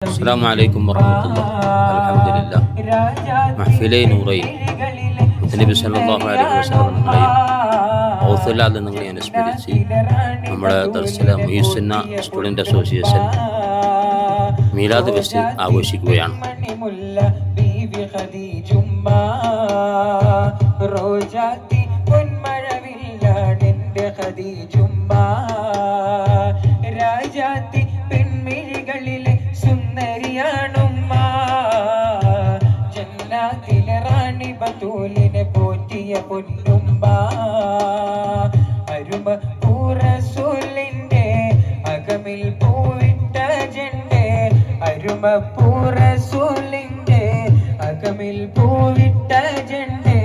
അസ്സാം വലൈക്കും വർഹമത്തുള്ള അലഹമില്ല മഹ്ഫിലെ നൂറയും നബി സല്ലാഹു അലൈഹി വസ്ലം നമ്മളെയും ഔസല്ലാൽ നിങ്ങളെ അനുസ്മരിച്ച് നമ്മുടെ ദർശന മീസുന്ന സ്റ്റുഡന്റ് അസോസിയേഷൻ മീലാദ് ഫെസ്റ്റ് ആഘോഷിക്കുകയാണ്. രാജാത്തി ബത്തൂലിനെ പോറ്റിയ പൊന്നുമ്പ അരുമ പൂറസൂലിന്റെ അകമിൽ പൂവിട്ട ജണ്ടെ അരുമ പൂറസൂലിന്റെ അകമിൽ പൂവിട്ട ജണ്ടെ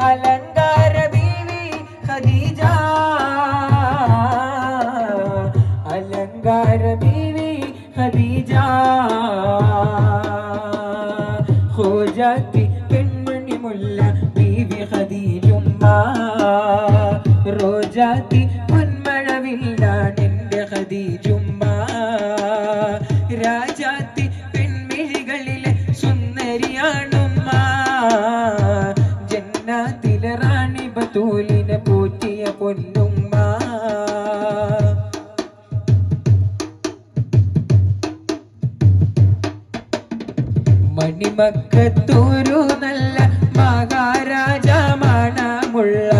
അലങ്കാര ബീവി ഖദീജ. അലങ്കാര ബീവി ഖദീജ. പെൺമണി മുല്ല ബീവി ഖദീജുമ്മ റോജാത്തി പൊന്മഴവില്ലാണെന്റെ ഖദീജുമ്മ രാജാത്തി പെൺമിഴികളിലെ സുന്ദരിയാണുമ്മ ജന്നാത്തിലെ റാണി ബത്തൂലിനെ പോറ്റിയ പൊന്നുമ്മ മണിമക്കത്തൂരു നല്ല മഹാരാജ മണമുള്ള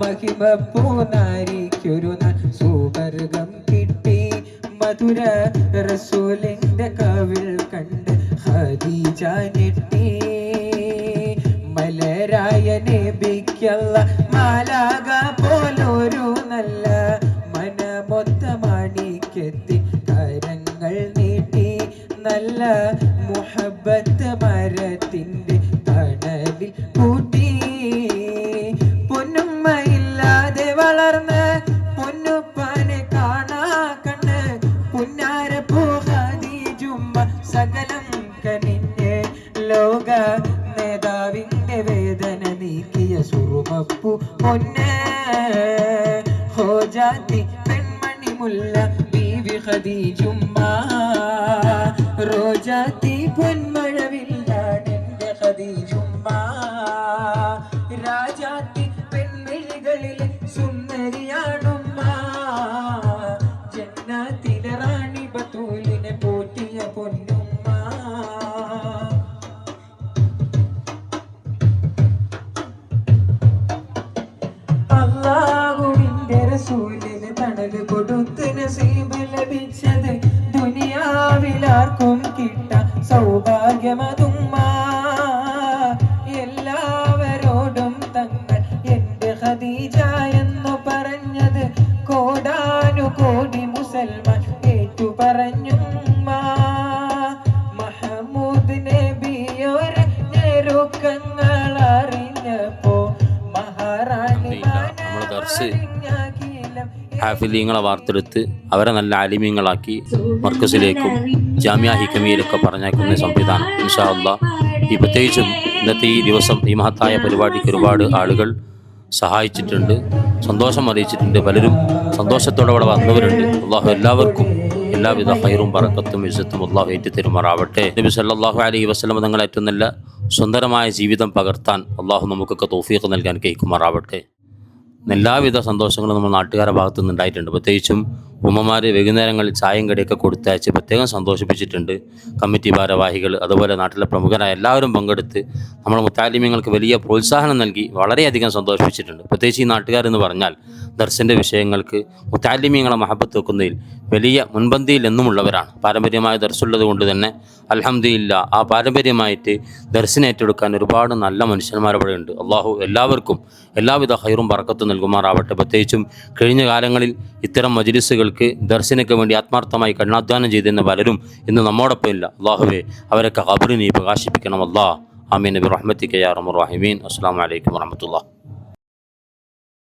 മഹിമ പൂനാരിക്കൊരു സുവർഗം കിട്ടി. മധുര റസൂലിന്റെ കവിൾ കണ്ട് ഹദീജ ഞെട്ടി. മലരായ നബിക്കല്ല മാലാക പോലൊരു നല്ല മനമൊത്ത കരങ്ങൾ നീട്ടി നല്ല മുഹബത്ത് മരത്തിന്റെ തണലിൽ കൂട്ടി പൊന്നുമ്മയില്ലാതെ വളർന്ന് പൊന്നുപ്പാനെ കാണാ കണ്ണ്. പുന്നാര പൂഹദീജുമ്മ സകലം കനിഞ്ഞ് ലോക നേതാവിന്റെ വേദന നീക്കിയ സുറുമപ്പു പൊന്നെ. ഹോജാതി പെൺമണി മുല്ല ബീവി ഖദീജുമ്മ റോജാത്തി പെൺമിഴികളിലെ സുന്ദരിയാണുമ്മ. ജന്നാത്തിലെ റാണി ബത്തൂലിനെ പോറ്റിയ പൊന്നുമ്മ. അള്ളാഹുവിന്റെ റസൂലിന് തണൽ കൊടുത്ത് മുസൽമാൻ ഏറ്റു പറഞ്ഞു മഹമൂദ് നബിയോരെ ഞെരുക്കങ്ങൾ അറിഞ്ഞപ്പോ മഹാറാണി ഹാഫിദീങ്ങളെ വാർത്തെടുത്ത് അവരെ നല്ല ആലിമ്യങ്ങളാക്കി മർക്കസിലേക്കും ജാമ്യ ഹിക്കമിയിലൊക്കെ പറഞ്ഞേക്കുന്ന സംവിധാനം ഇൻഷാ അള്ളാ. ഈ പ്രത്യേകിച്ചും ഇന്നത്തെ ഈ ദിവസം ഈ മഹത്തായ പരിപാടിക്ക് ഒരുപാട് ആളുകൾ സഹായിച്ചിട്ടുണ്ട് സന്തോഷം അറിയിച്ചിട്ടുണ്ട് പലരും സന്തോഷത്തോടെ ഇവിടെ വന്നവരുണ്ട്. അള്ളാഹു എല്ലാവർക്കും എല്ലാവിധ ഹൈറും പറക്കത്തും വിശത്തും അള്ളാഹു ഏറ്റു തരുമാറാവട്ടെ നബി സല്ലാഹു അലൈഹി വസ്ലം തങ്ങൾ ഏറ്റവും നല്ല സുന്ദരമായ ജീവിതം പകർത്താൻ അള്ളാഹു നമുക്കൊക്കെ തോഫീക്ക് നൽകാൻ കേൾക്കുമാറാവട്ടെ എല്ലാവിധ സന്തോഷങ്ങളും നമ്മൾ നാട്ടുകാരുടെ ഭാഗത്തു നിന്ന് ഉണ്ടായിട്ടുണ്ട് പ്രത്യേകിച്ചും ഉമ്മമാർ വൈകുന്നേരങ്ങളിൽ ചായം കടിയൊക്കെ കൊടുത്തയച്ച് പ്രത്യേകം സന്തോഷിപ്പിച്ചിട്ടുണ്ട്. കമ്മിറ്റി ഭാരവാഹികൾ അതുപോലെ നാട്ടിലെ പ്രമുഖരായ എല്ലാവരും പങ്കെടുത്ത് നമ്മൾ മുത്താലിമ്യങ്ങൾക്ക് വലിയ പ്രോത്സാഹനം നൽകി വളരെയധികം സന്തോഷിപ്പിച്ചിട്ടുണ്ട്. പ്രത്യേകിച്ച് ഈ നാട്ടുകാരെന്ന് പറഞ്ഞാൽ ദർശന്റെ വിഷയങ്ങൾക്ക് മുത്താലിമ്യങ്ങളെ മഹബത്ത് വെക്കുന്നതിൽ വലിയ മുൻപന്തിയിൽ എന്നുമുള്ളവരാണ്. പാരമ്പര്യമായ ദർശുള്ളത് കൊണ്ട് തന്നെ അലഹമ്മദില്ല ആ പാരമ്പര്യമായിട്ട് ദർശനം ഏറ്റെടുക്കാൻ ഒരുപാട് നല്ല മനുഷ്യന്മാർ അവിടെ ഉണ്ട്. അള്ളാഹു എല്ലാവർക്കും എല്ലാവിധ ഹൈറും പറക്കത്തും നൽകുമാറാവട്ടെ. പ്രത്യേകിച്ചും കഴിഞ്ഞ കാലങ്ങളിൽ ഇത്തരം മജിലിസുകൾക്ക് ദർശനയ്ക്ക് വേണ്ടി ആത്മാർത്ഥമായി കഠിനാധ്വാനം ചെയ്തിരുന്ന പലരും ഇന്ന് നമ്മോടൊപ്പം ഇല്ല. അള്ളാഹുവെ അവരൊക്കെ ഖബറിനെ പ്രകാശിപ്പിക്കണം അല്ലാ ആമീൻ. നബി റഹ്മത്തിക്ക് യാ റഹ്മർ റഹീമീൻ. അസ്സാം വലൈക്കും വറഹമത്തുള്ള